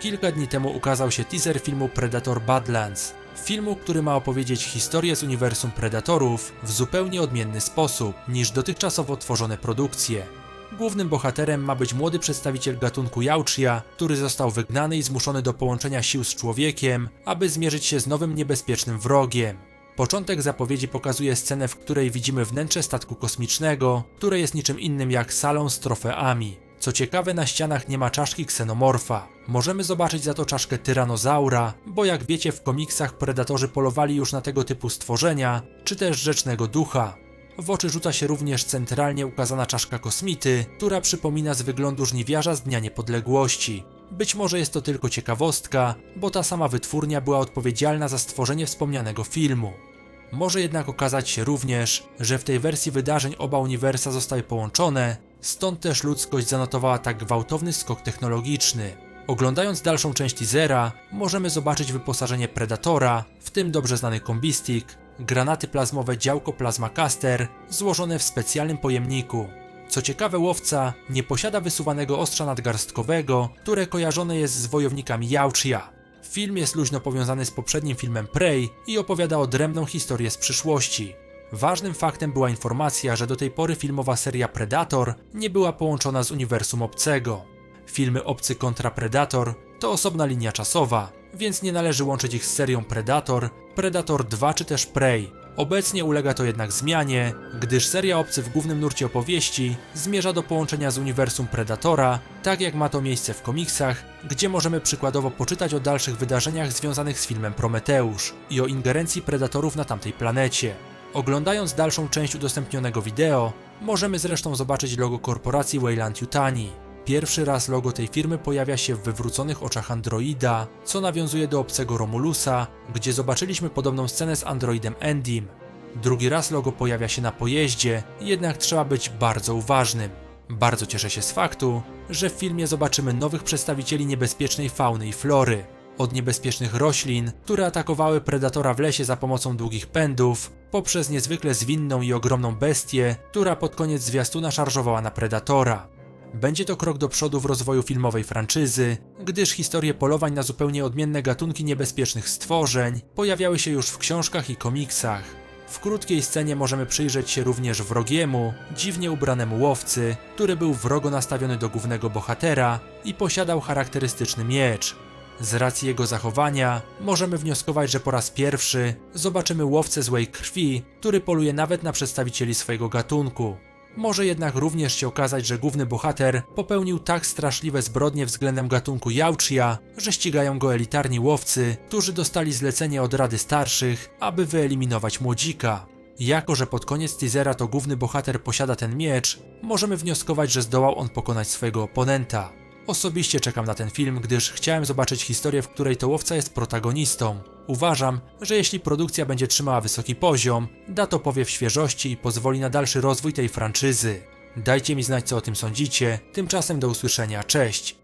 Kilka dni temu ukazał się teaser filmu Predator Badlands. Filmu, który ma opowiedzieć historię z uniwersum Predatorów w zupełnie odmienny sposób niż dotychczasowo tworzone produkcje. Głównym bohaterem ma być młody przedstawiciel gatunku Yautja, który został wygnany i zmuszony do połączenia sił z człowiekiem, aby zmierzyć się z nowym niebezpiecznym wrogiem. Początek zapowiedzi pokazuje scenę, w której widzimy wnętrze statku kosmicznego, które jest niczym innym jak salon z trofeami. Co ciekawe, na ścianach nie ma czaszki ksenomorfa. Możemy zobaczyć za to czaszkę tyranozaura, bo jak wiecie, w komiksach predatorzy polowali już na tego typu stworzenia, czy też rzecznego ducha. W oczy rzuca się również centralnie ukazana czaszka kosmity, która przypomina z wyglądu żniwiarza z Dnia Niepodległości. Być może jest to tylko ciekawostka, bo ta sama wytwórnia była odpowiedzialna za stworzenie wspomnianego filmu. Może jednak okazać się również, że w tej wersji wydarzeń oba uniwersa zostały połączone, stąd też ludzkość zanotowała tak gwałtowny skok technologiczny. Oglądając dalszą część teasera, możemy zobaczyć wyposażenie Predatora, w tym dobrze znany kombistik, granaty plazmowe działko Plasma Caster złożone w specjalnym pojemniku. Co ciekawe, łowca nie posiada wysuwanego ostrza nadgarstkowego, które kojarzone jest z wojownikami Yautja. Film jest luźno powiązany z poprzednim filmem Prey i opowiada odrębną historię z przyszłości. Ważnym faktem była informacja, że do tej pory filmowa seria Predator nie była połączona z uniwersum obcego. Filmy Obcy kontra Predator to osobna linia czasowa, więc nie należy łączyć ich z serią Predator, Predator 2 czy też Prey. Obecnie ulega to jednak zmianie, gdyż seria Obcy w głównym nurcie opowieści zmierza do połączenia z uniwersum Predatora, tak jak ma to miejsce w komiksach, gdzie możemy przykładowo poczytać o dalszych wydarzeniach związanych z filmem Prometeusz i o ingerencji Predatorów na tamtej planecie. Oglądając dalszą część udostępnionego wideo, możemy zresztą zobaczyć logo korporacji Wayland Yutani. Pierwszy raz logo tej firmy pojawia się w wywróconych oczach androida, co nawiązuje do obcego Romulusa, gdzie zobaczyliśmy podobną scenę z androidem Endim. Drugi raz logo pojawia się na pojeździe, jednak trzeba być bardzo uważnym. Bardzo cieszę się z faktu, że w filmie zobaczymy nowych przedstawicieli niebezpiecznej fauny i flory. Od niebezpiecznych roślin, które atakowały predatora w lesie za pomocą długich pędów, poprzez niezwykle zwinną i ogromną bestię, która pod koniec zwiastuna szarżowała na predatora. Będzie to krok do przodu w rozwoju filmowej franczyzy, gdyż historie polowań na zupełnie odmienne gatunki niebezpiecznych stworzeń pojawiały się już w książkach i komiksach. W krótkiej scenie możemy przyjrzeć się również wrogiemu, dziwnie ubranemu łowcy, który był wrogo nastawiony do głównego bohatera i posiadał charakterystyczny miecz. Z racji jego zachowania możemy wnioskować, że po raz pierwszy zobaczymy łowcę złej krwi, który poluje nawet na przedstawicieli swojego gatunku. Może jednak również się okazać, że główny bohater popełnił tak straszliwe zbrodnie względem gatunku Yautja, że ścigają go elitarni łowcy, którzy dostali zlecenie od Rady Starszych, aby wyeliminować młodzika. Jako, że pod koniec teasera to główny bohater posiada ten miecz, możemy wnioskować, że zdołał on pokonać swojego oponenta. Osobiście czekam na ten film, gdyż chciałem zobaczyć historię, w której to łowca jest protagonistą. Uważam, że jeśli produkcja będzie trzymała wysoki poziom, da to powiew świeżości i pozwoli na dalszy rozwój tej franczyzy. Dajcie mi znać, co o tym sądzicie. Tymczasem do usłyszenia. Cześć!